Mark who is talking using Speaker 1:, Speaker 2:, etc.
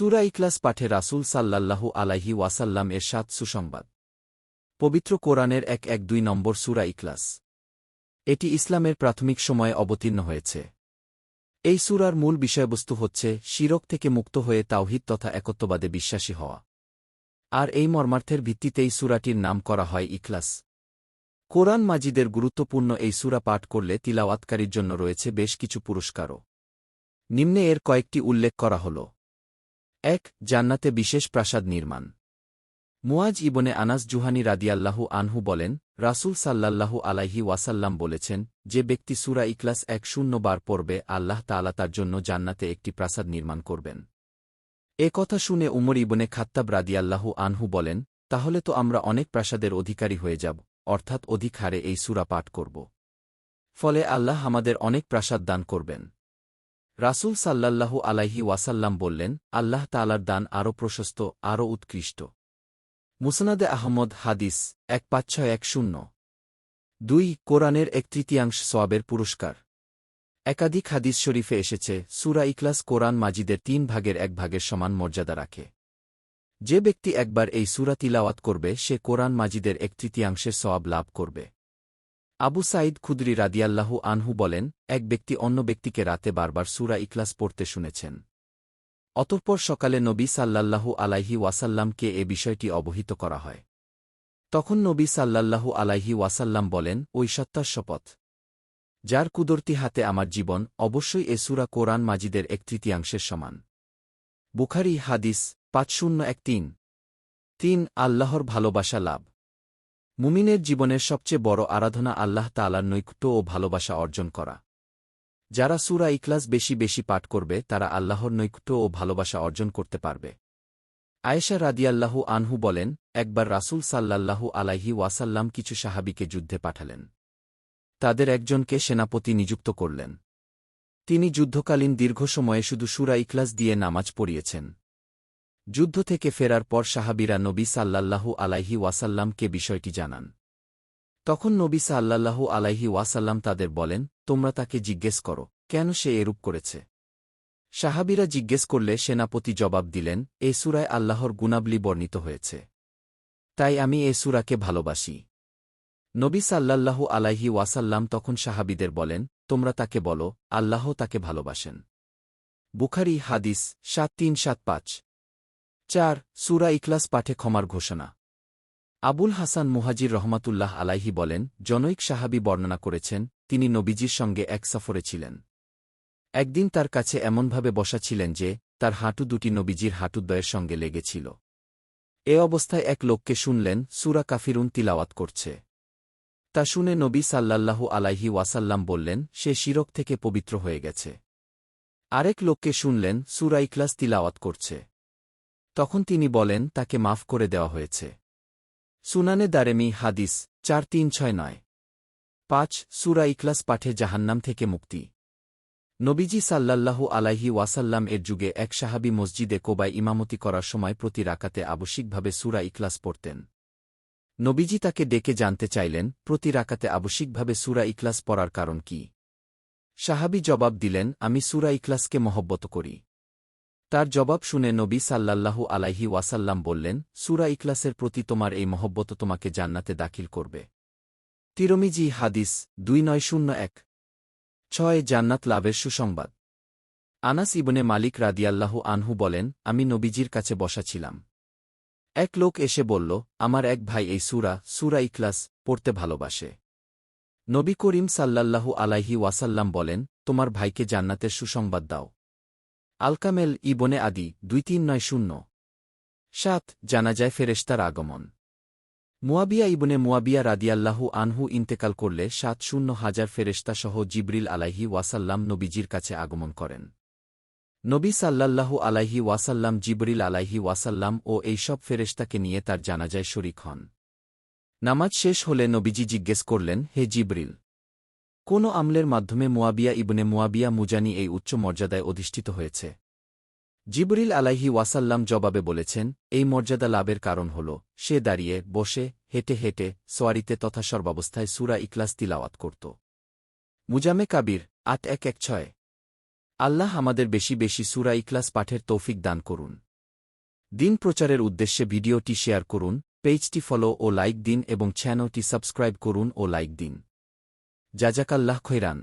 Speaker 1: সুরা ইকলাস পাঠে রাসূল সাল্লাল্লাহু আলাইহি ওয়াসাল্লাম এর সাত সুসংবাদ। পবিত্র কোরআনের এক এক দুই নম্বর সুরা ইকলাস এটি ইসলামের প্রাথমিক সময়ে অবতীর্ণ হয়েছে। এই সুরার মূল বিষয়বস্তু হচ্ছে শিরক থেকে মুক্ত হয়ে তাওহিদ তথা একত্ববাদে বিশ্বাসী হওয়া। আর এই মর্মার্থের ভিত্তিতেই সুরাটির নাম করা হয় ইখলাস। কোরআন মাজিদের গুরুত্বপূর্ণ এই সুরা পাঠ করলে তিলাওয়াতকারীর জন্য রয়েছে বেশ কিছু পুরস্কারও। নিম্নে এর কয়েকটি উল্লেখ করা হল। এক, জান্নাতে বিশেষ প্রাসাদ নির্মাণ। মুয়াজ ইবনে আনাস জুহানি রাদিয়াল্লাহু আনহু বলেন, রাসূল সাল্লাল্লাহু আলাইহি ওয়াসাল্লাম বলেছেন, যে ব্যক্তি সুরা ইকলাস এক শূন্য বার পড়বে, আল্লাহ তাআলা তার জন্য জান্নাতে একটি প্রাসাদ নির্মাণ করবেন। এ কথা শুনে উমর ইবনে খাত্তাব রাদিয়াল্লাহু আনহু বলেন, তাহলে তো আমরা অনেক প্রাসাদের অধিকারী হয়ে যাব, অর্থাৎ অধিক হারে এই সুরা পাঠ করব। ফলে আল্লাহ আমাদের অনেক প্রাসাদ দান করবেন। রাসূল সাল্লাল্লাহু আলাইহি ওয়াসাল্লাম বললেন, আল্লাহ তালার দান আরও প্রশস্ত, আরও উৎকৃষ্ট। মুসনাদে আহমদ, হাদিস, এক পাঁচ ছয় এক শূন্য। দুই, কোরআনের এক তৃতীয়াংশ সোয়াবের পুরস্কার। একাধিক হাদিস শরীফে এসেছে, সুরা ইকলাস কোরআন মাজিদের তিন ভাগের এক ভাগের সমান মর্যাদা রাখে। যে ব্যক্তি একবার এই সুরা তিলাওয়াত করবে, সে কোরআন মাজিদের এক তৃতীয়াংশের সওয়াব লাভ করবে। আবু সাইদ খুদরি রাদিয়াল্লাহু আনহু বলেন, এক ব্যক্তি অন্য ব্যক্তিকে রাতে বারবার সুরা ইকলাস পড়তে শুনেছেন। অতঃপর সকালে নবী সাল্লাল্লাহু আলাইহি ওয়াসাল্লামকে এ বিষয়টি অবহিত করা হয়। তখন নবী সাল্লাল্লাহু আলাইহি ওয়াসাল্লাম বলেন, ওই সত্তার শপথ। যার কুদরতি হাতে আমার জীবন, অবশ্যই এ সুরা কোরআন মাজিদের এক তৃতীয়াংশের সমান। বুখারি হাদিস পাঁচ শূন্য এক তিন। তিন, আল্লাহর ভালোবাসা লাভ। মুমিনের জীবনের সবচেয়ে বড় আরাধনা আল্লাহ তালার নৈকট্য ও ভালোবাসা অর্জন করা। যারা সুরা ইকলাস বেশি বেশি পাঠ করবে, তারা আল্লাহর নৈকট্য ও ভালোবাসা অর্জন করতে পারবে। আয়েশা রাদিয়াল্লাহু আনহু বলেন, একবার রাসূল সাল্লাল্লাহু আলাইহি ওয়াসাল্লাম কিছু সাহাবিকে যুদ্ধে পাঠালেন। তাদের একজনকে সেনাপতি নিযুক্ত করলেন। তিনি যুদ্ধকালীন দীর্ঘ সময়ে শুধু সুরা ইকলাস দিয়ে নামাজ পড়িয়েছেন। যুদ্ধ থেকে ফেরার পর সাহাবিরা নবী সাল্লাল্লাহু আলাইহি ওয়াসাল্লামকে বিষয়টি জানান। তখন নবী সাল্লাল্লাহু আলাইহি ওয়াসাল্লাম তাদের বলেন, তোমরা তাকে জিজ্ঞেস করো, কেন সে এরূপ করেছে? সাহাবিরা জিজ্ঞেস করলে সেনাপতি জবাব দিলেন, এ সুরায় আল্লাহর গুণাবলি বর্ণিত হয়েছে। তাই আমি এ সুরাকে ভালোবাসি। নবী সাল্লাল্লাহু আলাইহি ওয়াসাল্লাম তখন সাহাবিদের বলেন, তোমরা তাকে বলো, আল্লাহ তাকে ভালোবাসেন। বুখারি হাদিস সাত তিন সাত পাঁচ। চার, সুরা ইকলাস পাঠে ক্ষমার ঘোষণা। আবুল হাসান মুহাজির রহমাতুল্লাহ আলাইহি বলেন, জনৈক সাহাবি বর্ণনা করেছেন, তিনি নবীজির সঙ্গে এক সফরে ছিলেন। একদিন তার কাছে এমনভাবে বসা ছিলেন যে, তার হাঁটু দুটি নবীজির হাঁটুদ্বয়ের সঙ্গে লেগেছিল। এ অবস্থায় এক লোককে শুনলেন, সুরা কাফিরুন তিলাওয়াত করছে। তা শুনে নবী সাল্লাল্লাহু আলাইহি ওয়াসাল্লাম বললেন, সে শিরক থেকে পবিত্র হয়ে গেছে। আরেক লোককে শুনলেন, সুরা ইকলাস তিলাওয়াত করছে। তখন তিনি বলেন, তাকে মাফ করে দেওয়া হয়েছে। সুনানে দারেমি, হাদিস, চার তিন ছয় নয়। পাঁচ, সুরা ইকলাস পাঠে জাহান্নাম থেকে মুক্তি। নবীজি সাল্লাল্লাহু আলাইহি ওয়াসাল্লাম এর যুগে এক সাহাবি মসজিদে কোবায় ইমামতি করার সময় প্রতি রাকাতে আবশ্যিকভাবে সুরা ইকলাস পড়তেন। নবীজি তাকে ডেকে জানতে চাইলেন, প্রতি রাকাতে আবশ্যিকভাবে সুরা ইকলাস পড়ার কারণ কি? সাহাবি জবাব দিলেন, আমি সুরা ইকলাসকে মহব্বত করি। তার জবাব শুনে নবী সাল্লাল্লাহু আলাইহি ওয়াসাল্লাম বললেন, সুরা ইকলাসের প্রতি তোমার এই মহব্বত তোমাকে জান্নাতে দাখিল করবে। তিরমিজি হাদিস দুই নয় শূন্য এক। ছয়, জান্নাত লাভের সুসংবাদ। আনাস ইবনে মালিক রাদিয়াল্লাহু আনহু বলেন, আমি নবীজির কাছে বসা ছিলাম। এক লোক এসে বলল, আমার এক ভাই এই সুরা সুরা ইকলাস পড়তে ভালোবাসে। নবী করিম সাল্লাল্লাহু আলাইহি ওয়াসাল্লাম বলেন, তোমার ভাইকে জান্নাতের সুসংবাদ দাও। আলকামেল ইবনে আদি, দুই তিন নয় শূন্য। সাত, জানা যায় ফেরেশতার আগমন। মুয়াবিয়া ইবনে মুয়াবিয়া রাদিয়াল্লাহু আনহু ইন্তেকাল করলে সাত শূন্য হাজার ফেরেশতা সহ জিবরিল আলাইহি ওয়াসাল্লাম নবীজির কাছে আগমন করেন। নবী সাল্লাল্লাহু আলাইহি ওয়াসাল্লাম জিবরিল আলাইহি ওয়াসাল্লাম ও এইসব ফেরেশতাকে নিয়ে তার জানাজায় শরিক হন। নামাজ শেষ হলে নবীজি জিজ্ঞেস করলেন, হে জিবরিল কোন আমলের মাধ্যমে মুয়াবিয়া ইবনে মুয়াবিয়া মুজানি এই উচ্চ মর্যাদায় অধিষ্ঠিত হয়েছে। জিবরিল আলাইহি ওয়াসাল্লাম জবাবে বলেছেন, এই মর্যাদা লাভের কারণ হল, সে দাঁড়িয়ে, বসে, হেঁটে হেঁটে, সোয়ারিতে তথা সর্বাবস্থায় সুরা ইকলাস তিলাওয়াত করত। মুজামে কাবির, আট এক এক ছয়। আল্লাহ আমাদের বেশি বেশি সুরা ইকলাস পাঠের তৌফিক দান করুন। দিন প্রচারের উদ্দেশ্যে ভিডিওটি শেয়ার করুন, পেজটি ফলো ও লাইক দিন এবং চ্যানেলটি সাবস্ক্রাইব করুন ও লাইক দিন। জাজাকাল্লাহ খৈরান।